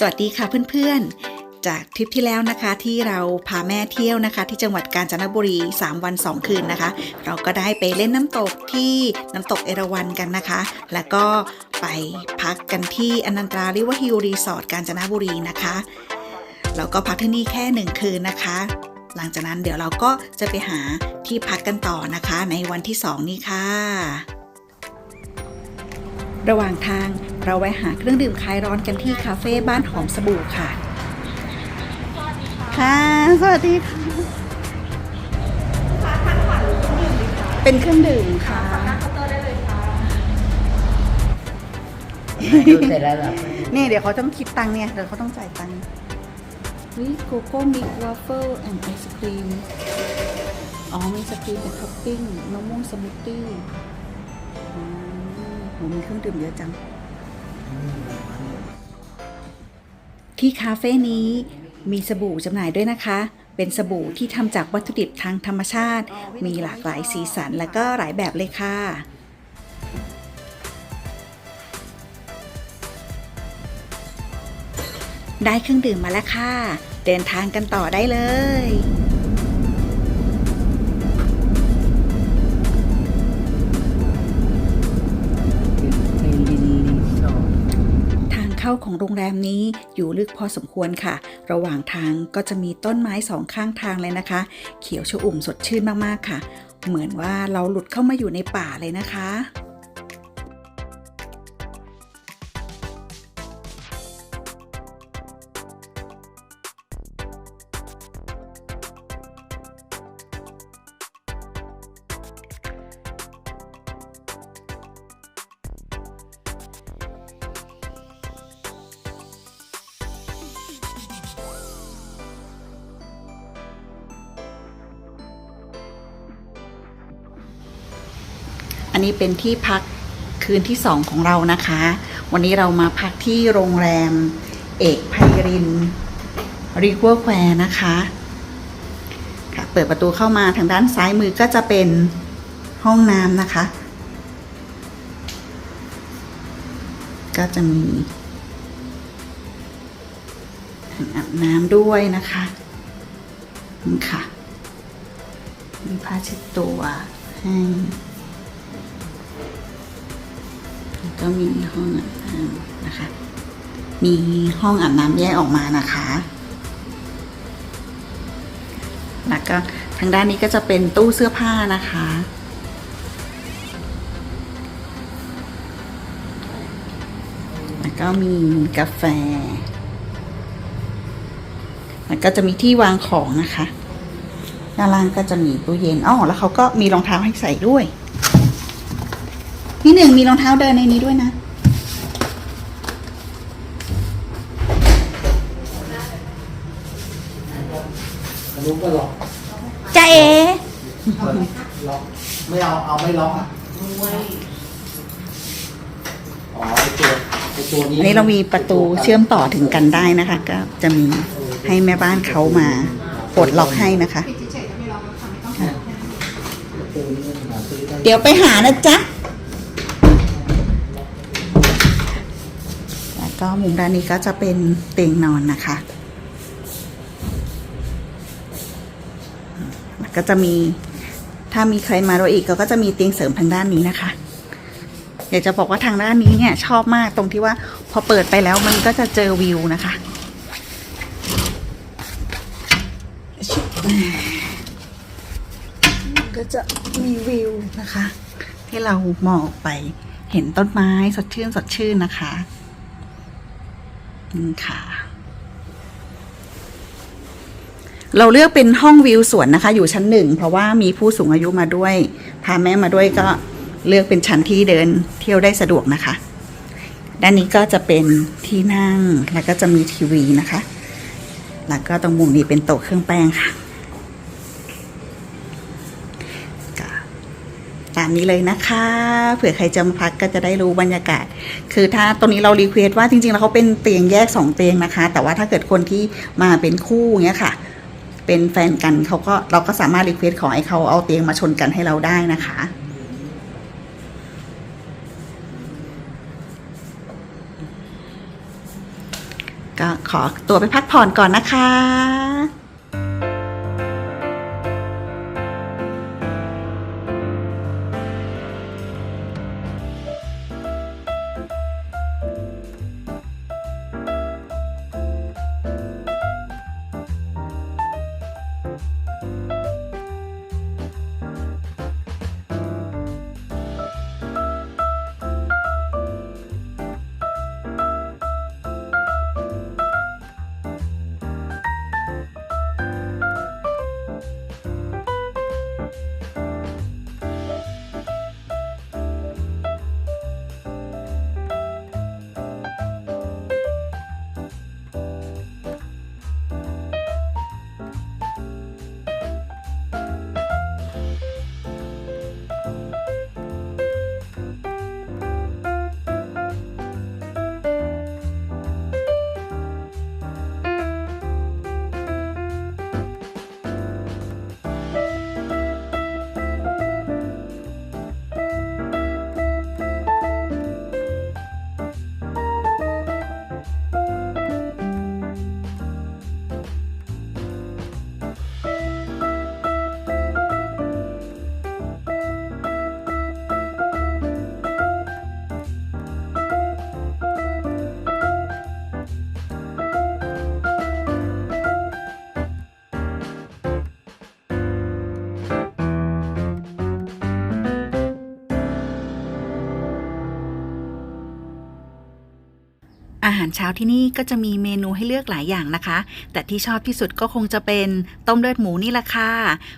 สวัสดีค่ะเพื่อนๆ จากทริปที่แล้วนะคะที่เราพาแม่เที่ยวนะคะ ที่จังหวัดกาญจนบุรี 3 วัน 2 คืนนะคะ เราก็ได้ไปเล่นน้ำตกที่น้ำตกเอราวัณกันนะคะ แล้วก็ไปพักกันที่อนันตราริวฮิลรีสอร์ทกาญจนบุรีนะคะเราก็พักที่นี่แค่หนึ่งคืนนะคะ หลังจากนั้นเดี๋ยวเราก็จะไปหาที่พักกันต่อนะคะในวันที่ 2 นี้ค่ะ ระหว่างทาง เราแวะหาเครื่องดื่มคลายร้อนกันที่คาเฟ่บ้านหอมสบู่ค่ะ ค่ะ สวัสดีค่ะ เป็นเครื่องดื่มค่ะ ดูเสร็จแล้วเหรอนี่เดี๋ยวเขาต้องคิดตังค์เนี่ย เดี๋ยวเขาต้องจ่ายตังค์วิโกโก้มิกวาฟเฟิลแอนด์ไอศครีม อ๋อ มีสครีมเป็นท็อปปิ้งมะม่วงสมูทตี้อืมโหมีเครื่องดื่มเยอะจัง ที่คาเฟ่นี้มีสบู่จำหน่ายด้วยนะคะ เป็นสบู่ที่ทำจากวัตถุดิบทางธรรมชาติ มีหลากหลายสีสันและก็หลายแบบเลยค่ะ ได้เครื่องดื่มมาแล้วค่ะ เดินทางกันต่อได้เลย โรงแรมนี้อยู่ลึกพอสมควรค่ะ ระหว่างทางก็จะมีต้นไม้สองข้างทางเลยนะคะ เขียวชอุ่มสดชื่นมากๆค่ะ เหมือนว่าเราหลุดเข้ามาอยู่ในป่าเลยนะคะ อันนี้เป็นที่พักคืนที่สองของเรานะคะ วันนี้เรามาพักที่โรงแรม เอกไพรินริเวอร์แควร์นะคะค่ะเปิดประตูเข้ามาทางด้านซ้ายมือก็จะเป็นห้องน้ำนะคะ ก็จะมีถังอาบน้ำด้วยนะคะนี่ค่ะ มีผ้าเช็ดตัวให้ ก็มีห้องอาบน้ำนะคะ มีห้องอาบน้ำแยกออกมานะคะ แล้วก็ทางด้านนี้ก็จะเป็นตู้เสื้อผ้านะคะ แล้วก็มีกาแฟ แล้วก็จะมีที่วางของนะคะด้านล่างก็จะมีตู้เย็นอ๋อแล้วเขาก็มีรองเท้าให้ใส่ด้วย พี่หนึ่งมีรองเท้าเดินในนี้ด้วยนะ รู้ก็ล็อกจ้าเอล็อกไม่เอาเอาไม่ล็อกอะอ๋อไอตัวไอตัวนี้อันนี้เรามีประตูเชื่อมต่อถึงกันได้นะคะ ก็จะมีให้แม่บ้านเขามาปลดล็อกให้นะคะตัวนี้มันหาซื้อได้เดี๋ยวไปหานะจ๊ะ ก็มุมด้านนี้ก็จะเป็นเตียงนอนนะคะแล้วก็จะมีถ้ามีใครมาเราอีกก็จะมีเตียงเสริมทางด้านนี้นะคะ อยากจะบอกว่าทางด้านนี้เนี่ยชอบมากตรงที่ว่าพอเปิดไปแล้วมันก็จะเจอวิวนะคะ ก็จะมีวิวนะคะที่เรามองออกไปเห็นต้นไม้สดชื่นสดชื่นนะคะ นี่ค่ะ เราเลือกเป็นห้องวิวสวนนะคะ อยู่ชั้นหนึ่งเพราะว่ามีผู้สูงอายุมาด้วย พาแม่มาด้วยก็เลือกเป็นชั้นที่เดินเที่ยวได้สะดวกนะคะ ด้านนี้ก็จะเป็นที่นั่งแล้วก็จะมีทีวีนะคะ แล้วก็ตรงมุมนี้เป็นโต๊ะเครื่องแป้งค่ะ ก็ตามนี้เลยนะคะ เผื่อใครจะมาพักก็จะได้รู้บรรยากาศ คือถ้าตรงนี้เรารีเควสว่าจริงๆแล้วเขาเป็นเตียงแยกสองเตียงนะคะ แต่ว่าถ้าเกิดคนที่มาเป็นคู่เงี้ยค่ะ เป็นแฟนกันเขาก็เราก็สามารถรีเควสขอให้เขาเอาเตียงมาชนกันให้เราได้นะคะก็ขอตัวไปพักผ่อนก่อนนะคะ หารเช้าที่นี่ก็จะมีเมนูให้เลือกหลายอย่างนะคะ แต่ที่ชอบที่สุดก็คงจะเป็นต้มเลือดหมูนี่แหละค่ะ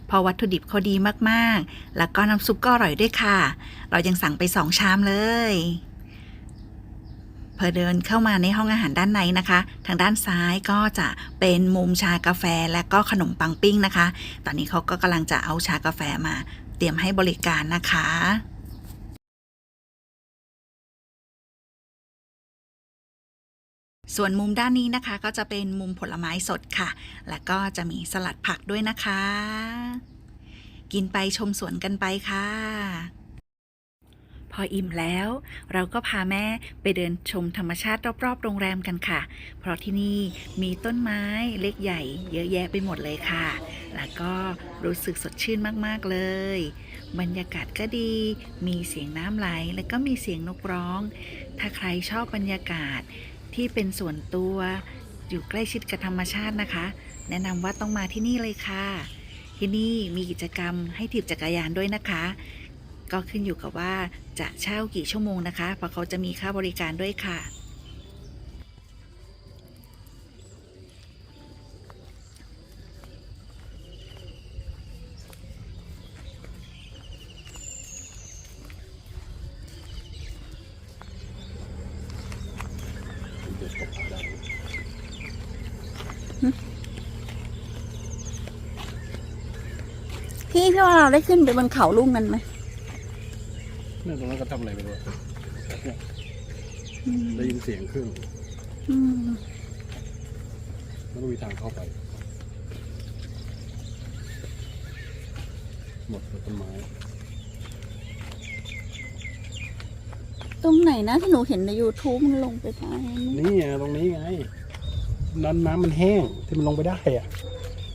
เพราะวัตถุดิบเขาดีมากๆ แล้วก็น้ำซุปก็อร่อยด้วยค่ะ เรายังสั่งไปสองชามเลยพอเดินเข้ามาในห้องอาหารด้านในนะคะ ทางด้านซ้ายก็จะเป็นมุมชากาแฟและก็ขนมปังปิ้งนะคะ ตอนนี้เขาก็กำลังจะเอาชากาแฟมาเตรียมให้บริการนะคะ ส่วนมุมด้านนี้นะคะก็จะเป็นมุมผลไม้สดค่ะ แล้วก็จะมีสลัดผักด้วยนะคะ กินไปชมสวนกันไปค่ะ พออิ่มแล้ว เราก็พาแม่ไปเดินชมธรรมชาติรอบๆ โรงแรมกันค่ะ เพราะที่นี่มีต้นไม้เล็กใหญ่ เยอะแยะไปหมดเลยค่ะ แล้วก็รู้สึกสดชื่นมากๆเลย บรรยากาศก็ดี มีเสียงน้ำไหล แล้วก็มีเสียงนกร้อง ถ้าใครชอบบรรยากาศ ที่เป็นส่วนตัว อยู่ใกล้ชิดกับธรรมชาตินะคะ แนะนำว่าต้องมาที่นี่เลยค่ะ ที่นี่มีกิจกรรมให้ถีบจักรยานด้วยนะคะ ก็ขึ้นอยู่กับว่าจะเช่ากี่ชั่วโมงนะคะ เพราะเขาจะมีค่าบริการด้วยค่ะ พี่พี่ว่าเราได้ขึ้นไปบนเขาลูกนั้นไหมเนี่ยตรงนั้นก็ทำอะไรไม่รู้อะเนี่ยได้ยินเสียงเครื่องอืมแล้วก็มีทางเข้าไป หมดต้นไม้ ตรงไหนนะที่หนูเห็นใน YouTube มันลงไปได้นี่ไงตรงนี้ไง น้ำน้ำมันแห้งที่มันลงไปได้อะ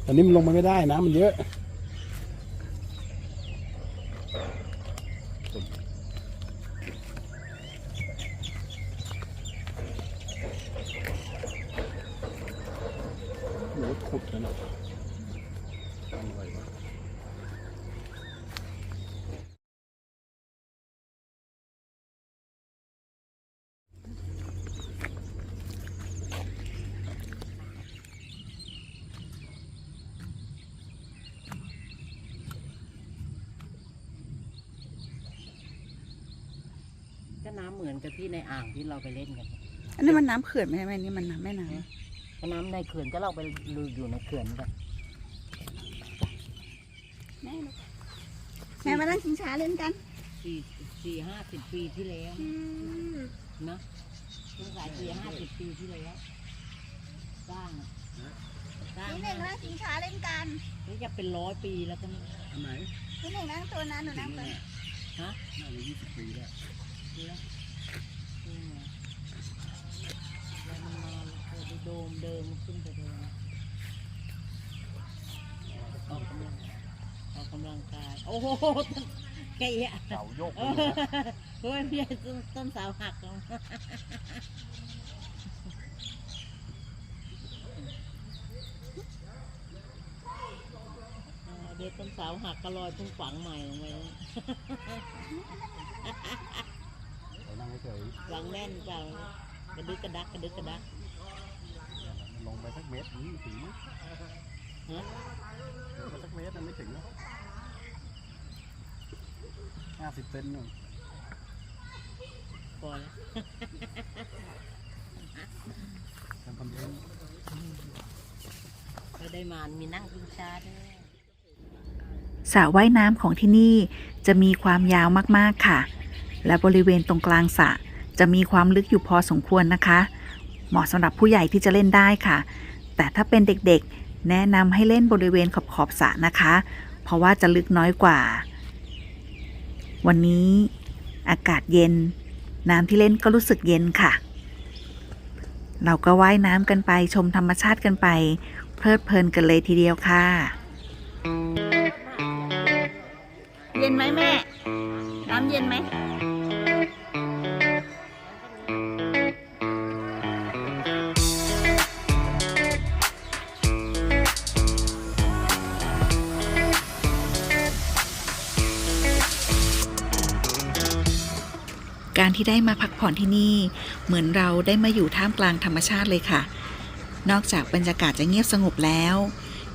ตอนนี้มันลงไปไม่ได้น้ำมันเยอะ หนูขุดแล้วนะทำอะไรวะ ก็ น้ำเหมือนกับที่ในอ่างที่เราไปเล่นกันอันนี้มันน้ำเขื่อนไหมแม่นี่มันน้ำแม่น้ก็น้ำในเขื่อนก็เราไปลุยอยู่ในเขื่อนกันำแม่แม่มานั่งชิงช้าเล่นกันสี่สี่ห้าสิบปีที่แล้ว นะสงสัยสี่ห้าสิบปีที่แล้วสร้างอะสร้างพี่หนึ่งนั่งชิงช้าเล่นกันนี่จะเป็นร้อยปีแล้วกันอันไหนพี่หนึ่งนั่งตัวนั้นหนูนั่งตัวนี้ฮะ น่าจะยี่สิบปีแล้ว แล้วมันมาเกิดได้โดมเดิมขึ้นไปเลยออกกำลังออกกำลังกาย โอ้โหแกะเสาโยกเฮ้ยพี่ต้นเสาหักลงเออเดี๋ยวต้นเสาหักก็ลอยเพิ่งฝังใหม่ลงไป เรานั่งเฉยฝังแน่นเปล่ากระดึกกระดักกระดึกกระดักๆลงไปสักเมตรนี้ถึงไหมฮะลงไปสักเมตรนั้นไม่ถึงนะห้าสิบเซนหนึ่งพอแล้วทำคอนเทนต์ก็ได้มามีนั่งกินชาด้วยสระว่ายน้ำของที่นี่จะมีความยาวมาก ๆ ค่ะ และบริเวณตรงกลางสระจะมีความลึกอยู่พอสมควรนะคะ เหมาะสำหรับผู้ใหญ่ที่จะเล่นได้ค่ะ แต่ถ้าเป็นเด็กๆ แนะนำให้เล่นบริเวณขอบๆสระนะคะ เพราะว่าจะลึกน้อยกว่า วันนี้อากาศเย็น น้ำที่เล่นก็รู้สึกเย็นค่ะ เราก็ว่ายน้ำกันไปชมธรรมชาติกันไป เพลิดเพลินกันเลยทีเดียวค่ะ เย็นไหมแม่ น้ำเย็นไหม ที่ได้มาพักผ่อนที่นี่ เหมือนเราได้มาอยู่ท่ามกลางธรรมชาติเลยค่ะ นอกจากบรรยากาศจะเงียบสงบแล้ว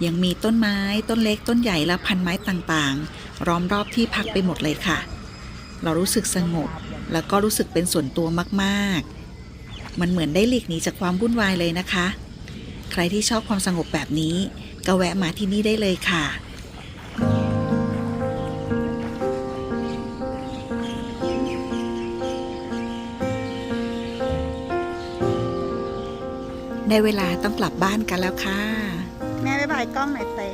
ยังมีต้นไม้ต้นเล็กต้นใหญ่และพันไม้ต่างๆล้อมรอบที่พักไปหมดเลยค่ะ เรารู้สึกสงบแล้วก็รู้สึกเป็นส่วนตัวมากๆ มันเหมือนได้หลีกหนีจากความวุ่นวายเลยนะคะ ใครที่ชอบความสงบแบบนี้ก็แวะมาที่นี่ได้เลยค่ะ ได้เวลาต้องกลับบ้านกันแล้วค่ะ แม่บ๊ายบายกล้องหน่อยเต้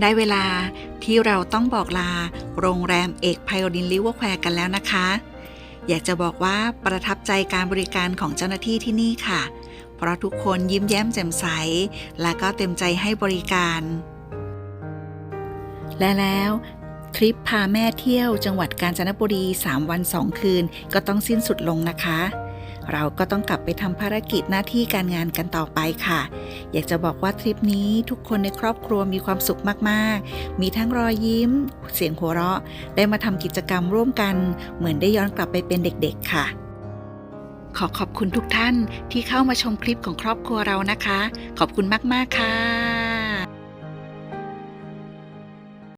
ได้เวลาที่เราต้องบอกลาโรงแรมเอกไพโอดินลิเวอร์แควร์กันแล้วนะคะ อยากจะบอกว่าประทับใจการบริการของเจ้าหน้าที่ที่นี่ค่ะ เพราะทุกคนยิ้มแย้มแจ่มใส และก็เต็มใจให้บริการ และแล้ว ทริปพาแม่เที่ยวจังหวัดกาญจนบุรี 3 วัน 2 คืน ก็ต้องสิ้นสุดลงนะคะ เราก็ต้องกลับไปทำภารกิจหน้าที่การงานกันต่อไปค่ะ อยากจะบอกว่าทริปนี้ทุกคนในครอบครัวมีความสุขมากๆ มีทั้งรอยยิ้ม เสียงหัวเราะ ได้มาทำกิจกรรมร่วมกัน เหมือนได้ย้อนกลับไปเป็นเด็กๆค่ะขอขอบคุณทุกท่านที่เข้ามาชมคลิปของครอบครัวเรานะคะ ขอบคุณมาก ๆ ค่ะ